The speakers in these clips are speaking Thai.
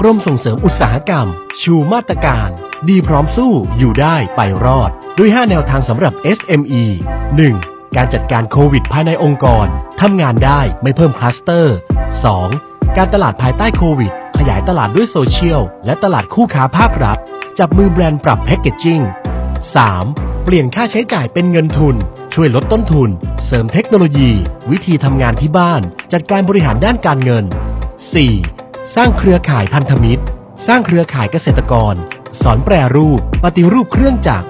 กรมส่งเสริมอุตสาหกรรม ชูมาตรการ ดีพร้อมสู้อยู่ได้ไปรอด ด้วย 5 แนวทางสำหรับ SME 1. การจัดการโควิดภายในองค์กรทำงานได้ไม่เพิ่มคลัสเตอร์ 2. การตลาดภายใต้โควิด ขยายตลาดด้วยโซเชียล และตลาดคู่ค้าภาครัฐ จับมือแบรนด์ปรับแพคเกจจิ้ง 3. เปลี่ยนค่าใช้จ่ายเป็นเงินทุน ช่วยลดต้นทุน เสริมเทคโนโลยี วิธีทำงานที่บ้าน จัดการบริหารด้านการเงิน 4. สร้างเครือข่ายพันธมิตร สร้างเครือข่ายเกษตรกร สอนแปรรูป ปฏิรูปเครื่องจักร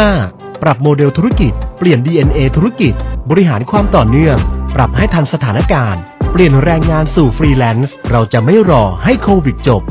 5. ปรับโมเดลธุรกิจ เปลี่ยน DNA ธุรกิจ บริหารความต่อเนื่อง ปรับให้ทันสถานการณ์ เปลี่ยนแรงงานสู่ฟรีแลนซ์ เราจะไม่รอให้โควิดจบ